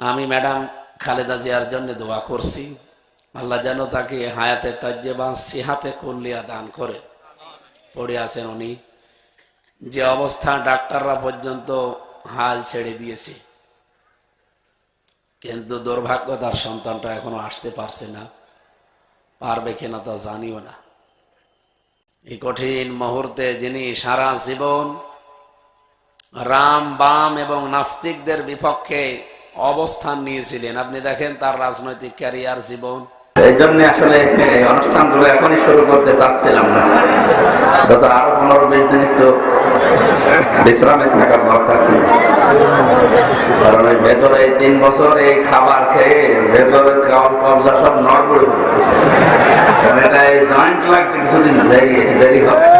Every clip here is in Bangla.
আমি ম্যাডাম খালেদা জিয়ার জন্য দোয়া করছি। আল্লাহ যেন তাকে হায়াতে তাজ্জেবা, সিহাতে কুল্লিয়া দান করে। পড়ে আছেন উনি। যে অবস্থা ডাক্তাররা পর্যন্ত হাল ছেড়ে দিয়েছে। কিন্তু দুর্ভাগ্য তার সন্তানটা এখনও আসতে পারছে না। পারবে কিনা তা জানিও না। এই কঠিন মুহূর্তে যিনি সারা জীবন রাম, বাম এবং নাস্তিকদের বিপক্ষে অবস্থান নিয়েছিলেন। আপনি দেখেন তার রাজনৈতিক ক্যারিয়ার জীবন। এই জন্য আসলে এই অনুষ্ঠানগুলো এখনই শুরু করতে চাচ্ছিলাম না। গত আরও পনেরো বিশ দিন একটু বিশ্রামে থাকার দরকার ছিল। কারণ ওই ভেতরে এই তিন বছর এই খাবার খেয়ে ভেতরে কাউন কবজা সব নড়বড়ে কারণ এটা এই জয়েন্ট লাগতে কিছুদিন, দেরি দেরি হবে।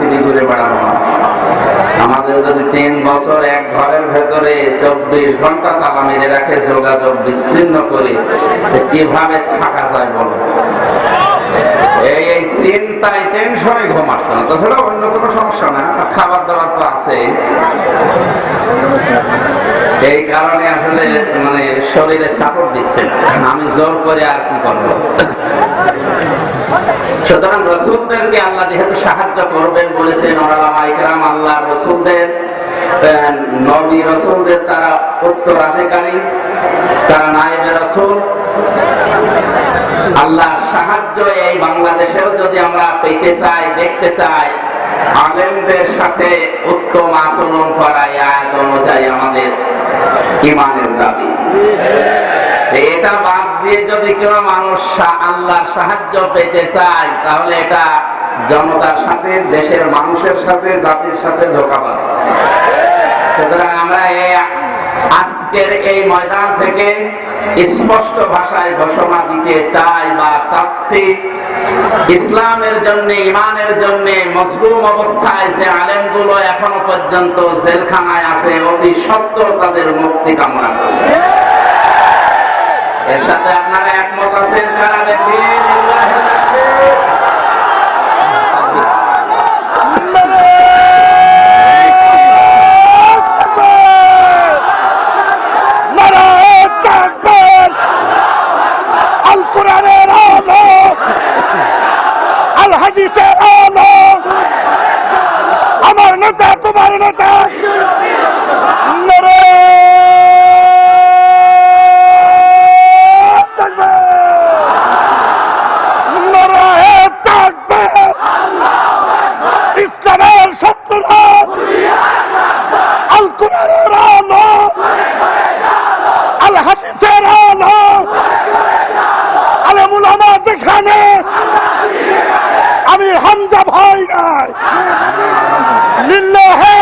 পৃথিবী ঘুরে বেড়ানো। আমাদের যদি তিন বছর এক ঘরের ভেতরে চব্বিশ ঘণ্টা তালা মেরে রাখে, যোগাযোগ বিচ্ছিন্ন করে কীভাবে থাকা যায় বলো? এই এই চিন্তায় টেনশনে ঘুম আসতো না। তাছাড়া অন্য কোনো সমস্যা না। খাবার দাবার তো আছে। এই কারণে আসলে মানে শরীরে সাপোর্ট দিচ্ছে। আমি জোর করে আর কি করব সুতরাং রসুলদেরকে আল্লাহ যেহেতু সাহায্য করবেন বলেছেন ওরালামা আল্লাহ রসুলদের নবী রসুলদের, তারা উত্তরাধিকারী তারা নাইবে রসুল আল্লাহ সাহায্য এই বাংলাদেশেও যদি আমরা পেতে চাই, দেখতে চাই আলেমদের সাথে উত্তম আচরণ করা এই আয়াত অনুযায়ী আমাদের ইমানের দাবি। এটা বাদ দিয়ে যদি কেউ মানুষ আল্লাহর সাহায্য পেতে চায়, তাহলে এটা জনতার সাথে, দেশের মানুষের সাথে, জাতির সাথে ধোকাবাজ। সুতরাং আমরা এই আজকের এই ময়দান থেকে স্পষ্ট ভাষায় ঘোষণা দিতে চাই বা চাচ্ছি ইসলামের জন্য ইমানের জন্য মজলুম অবস্থায় যে আলেমগুলো এখনও পর্যন্ত জেলখানায় আছে, অতি সত্য তাদের মুক্তি কামনা করছে। এর সাথে আপনারা একমত আছেন? কারা দেখি নারায়ণ তাকবীর আল কোরআনের আলো আল হাদিসের আলো আমার নেতা তোমার নেতা নারায়ণ তাকবীর নারায়ণ তাকবীর ইসলামের শত্রুরা আল কোরআনের আলো আল হাদিসের আলো আলেমুল যেখানে আমি হামজা ভাই নাই। লিল্লাহে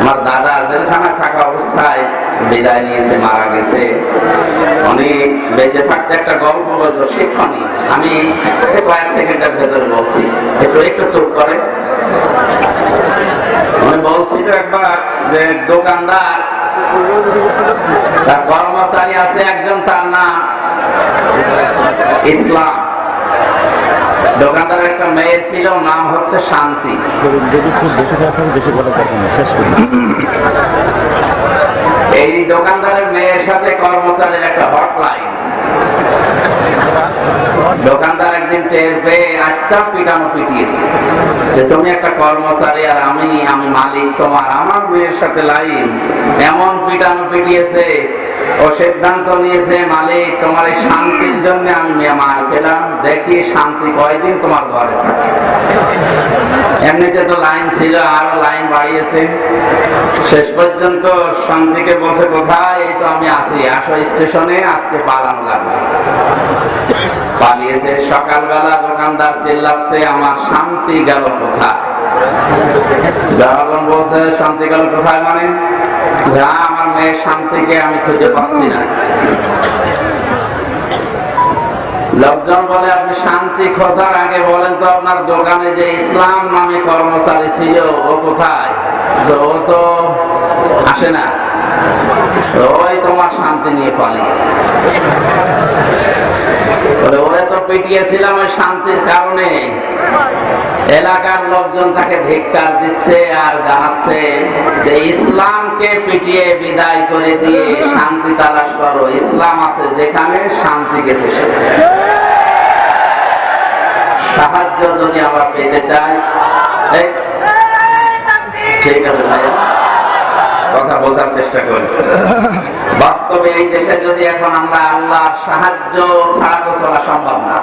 আমার দাদা জেলখানা থাকা অবস্থায় বিদায় নিয়েছে, মারা গেছে। অনেক বেঁচে থাকতে একটা গল্প বলতো শিক্ষণীয় আমি কয়েক সেকেন্ডের ভেতরে বলছি। একটু একটু চুপ করে। আমি বলছিল একবার যে দোকানদার, তার কর্মচারী আছে একজন, তার নাম ইসলাম। দোকানদারের একটা মেয়ে ছিল, নাম হচ্ছে শান্তি। যদি খুব বেশি খারাপ থাকে বেশি কথা শেষ করি এই দোকানদারের মেয়ের সাথে কর্মচারীর একটা হটলাইন। দোকানদার একদিন টের পেয়ে আচ্ছা পিটানো পিটিয়েছে। যে তুমি একটা কর্মচারী আর আমি আমি মালিক, তোমার আমার মেয়ের সাথে লাইন। এমন পিটানো পিটিয়েছে, ও সিদ্ধান্ত নিয়েছে, মালিক, তোমার এই শান্তির জন্য আমি মেয়ে মার খেলাম। দেখি শান্তি কয়দিন তোমার ঘরে থাকে। এমনিতে তো লাইন ছিল, আরও লাইন বাড়িয়েছে। শেষ পর্যন্ত শান্তিকে বলছে, কোথায়? এই তো আমি আসি আসো স্টেশনে, আজকে পালানো লাগবে। পালিয়েছে সকালবেলা দোকানদার চিল্লাচ্ছে, আমার শান্তি গেল কোথায়? জনগণ বলছে, শান্তি গেল কোথায় মানে? যা আমার মেয়ের শান্তিকে আমি খুঁজে পাচ্ছি না। লোকজন বলে, আপনি শান্তি খোঁজার আগে বলেন তো, আপনার দোকানে যে ইসলাম নামে কর্মচারী ছিল, ও কোথায়? ও তো আসে না। ওই তোমার শান্তি নিয়ে পালিয়েছে। ওই শান্তির কারণে। এলাকার লোকজন তাকে ধিক্কার দিচ্ছে আর জানাচ্ছে যে ইসলামকে পিটিয়ে বিদায় করে দিয়ে শান্তি তালাশ করো, ইসলাম আছে যেখানে শান্তি গেছে সাহায্য যদি আমরা পেতে চাই ঠিক আছে, ভাই। কথা বোঝার চেষ্টা করি। বাস্তবে এই দেশে যদি এখন আমরা আল্লাহর সাহায্য ছাড়া চলা সম্ভব না।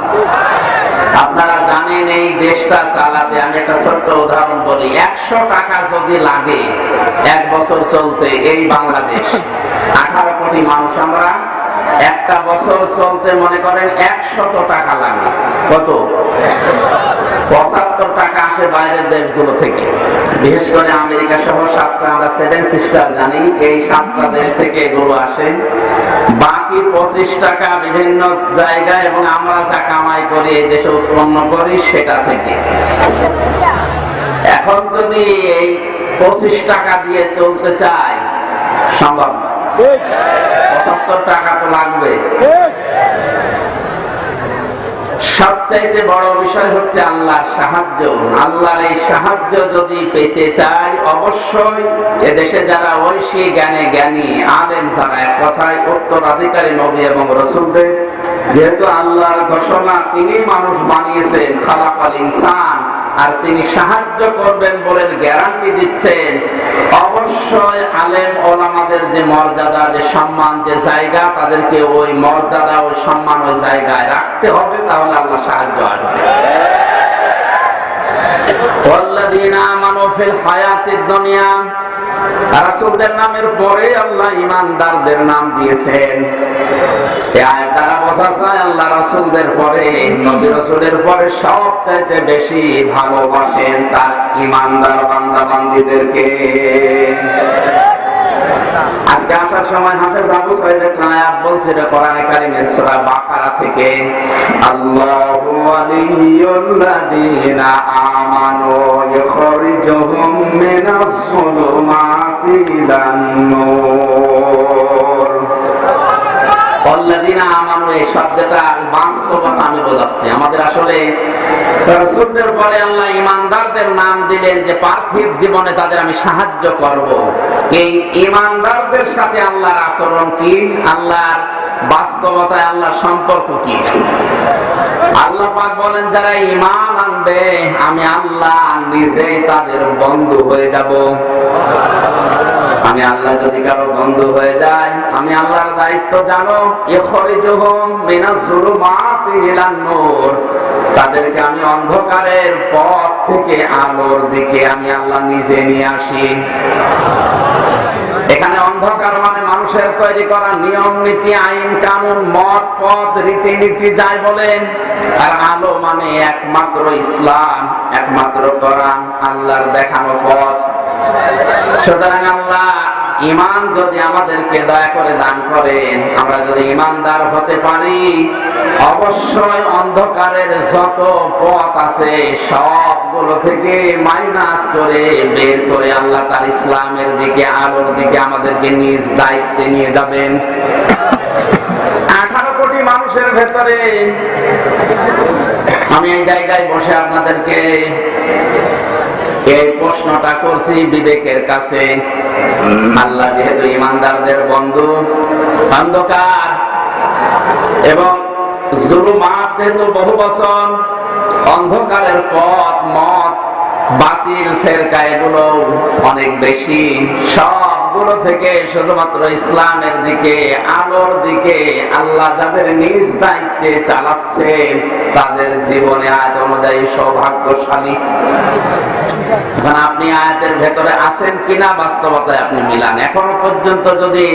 আপনারা জানেন এই দেশটা চালাতে, আমি একটা ছোট্ট উদাহরণ বলি, একশো টাকা যদি লাগে, এক বছর চলতে এই বাংলাদেশ। আঠারো কোটি মানুষ আমরা, একটা বছর চলতে মনে করেন একশত টাকা লাগে। কত? পঁচাত্তর টাকা আসে বাইরের দেশগুলো থেকে। বিশেষ করে আমেরিকা সহ সাতটা, আমরা সেভেন সিস্টার জানি, এই সাতটা দেশ থেকে এগুলো আসে। বাকি পঁচিশ টাকা বিভিন্ন জায়গায় এবং আমরা যা কামাই করি, এই দেশে উৎপন্ন করি, সেটা থেকে। এখন যদি এই পঁচিশ টাকা দিয়ে চলতে চাই সম্ভব না। পঁচাত্তর টাকা তো লাগবে। সবচাইতে বড় বিষয় হচ্ছে আল্লাহর সাহায্য। আল্লাহর এই সাহায্য যদি পেতে চাই অবশ্যই এদেশে যারা ঐশী জ্ঞানে জ্ঞানী, আলেম যারা, এক কথায় উত্তরাধিকারী নবী এবং রসুলদের, যেহেতু আল্লাহর ঘোষণা তিনি মানুষ বানিয়েছেন, খালাকাল ইনসান আর তিনি সাহায্য করবেন বলে গ্যারান্টি দিচ্ছেন অবশ্যই আলেম ওলামাদের যে মর্যাদা যে সম্মান যে জায়গা তাদেরকে ওই মর্যাদা ওই সম্মান ওই জায়গায় রাখতে হবে তাহলে আল্লাহ সাহায্য আসবে والذين آمنوا في الحياة الدنيا রাসূলদের নামের পরে আল্লাহ ইমানদারদের নাম দিয়েছেন। সবচাইতে বেশি ভালোবাসেন তার ইমানদার বান্দা বান্দীদেরকে আজকে আসার সময় হাফেজ আবু সাইদ একটা আয়াত বলছে এটা কোরআনে কারিমের সূরা বাকারা থেকে আল্লাহু ওয়ালিয়ুল্লাযীনা আমানু ইখরিজুহুম মিনাস যুলুমাতি ইলান নূর. অল্লাযীনা আমানু এই শব্দটা বাস্তবতা বোঝাচ্ছি আমাদের আসলে রাসূলদের পরে আল্লাহ ইমানদারদের নাম দিলেন যে পার্থিব জীবনে তাদের আমি সাহায্য করব। এই ইমানদারদের সাথে আল্লাহর আচরণ কি? আল্লাহর বাস্তবতায় আল্লাহর সম্পর্ক কি? আল্লাহ পাক বলেন, যারা ঈমান আনবে, আমি আল্লাহ নিজেই তাদের বন্ধু হয়ে যাব। আমি আল্লাহ যদি কারও বন্ধু হয়ে যায় আমি আল্লাহর দায়িত্ব জানো তাদেরকে আমি অন্ধকারের পথ থেকে আলোর দিকে আমি আল্লাহ নিজে নিয়ে আসি। এখানে অন্ধকার মানে মানুষের তৈরি করা নিয়ম, নীতি, আইন, কানুন, মত, পথ, রীতিনীতি যাই বলেন, আর আলো মানে একমাত্র ইসলাম, একমাত্র কোরআন, আল্লাহর দেখানো পথ। সুতরাং আল্লাহ ইমান যদি আমাদেরকে দয়া করে দান করেন আমরা যদি ইমানদার হতে পারি, অবশ্যই অন্ধকারের যত পথ আছে, সবগুলো থেকে মাইনাস করে বের করে আল্লাহ তার ইসলামের দিকে, আলোর দিকে আমাদেরকে নিজ দায়িত্বে নিয়ে যাবেন। আঠারো কোটি মানুষের ভেতরে আমি এই জায়গায় বসে আপনাদেরকে এই প্রশ্নটা করছি বিবেকের কাছে। আল্লাহ যেহেতু ইমানদারদের বন্ধু, অন্ধকার, এবং জুলুমাত যেহেতু বহু বছর অন্ধকারের পথ, মত, বাতিল, ফেরকা এগুলো অনেক বেশি। সব সবগুলো থেকে শুধুমাত্র ইসলামের দিকে, আলোর দিকে আল্লাহ যাদের নিজ দায়িত্বে চালাচ্ছে, তাদের জীবনে আয়াত অনুযায়ী সৌভাগ্যশালী। এখন আপনি আয়াতের ভেতরে আছেন কিনা বাস্তবতায় আপনি মিলান। এখনও পর্যন্ত যদি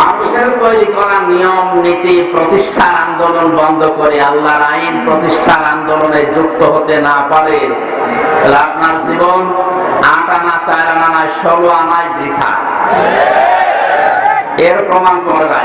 মানুষের তৈরি করা নিয়ম, নীতি, প্রতিষ্ঠার আন্দোলন বন্ধ করে আল্লাহর আইন প্রতিষ্ঠার আন্দোলনে যুক্ত হতে না পারে, তাহলে আপনার জীবন আট আনা, চার আনা নয়, ষোলো আনায় বৃথা। এর প্রমাণ পাওয়া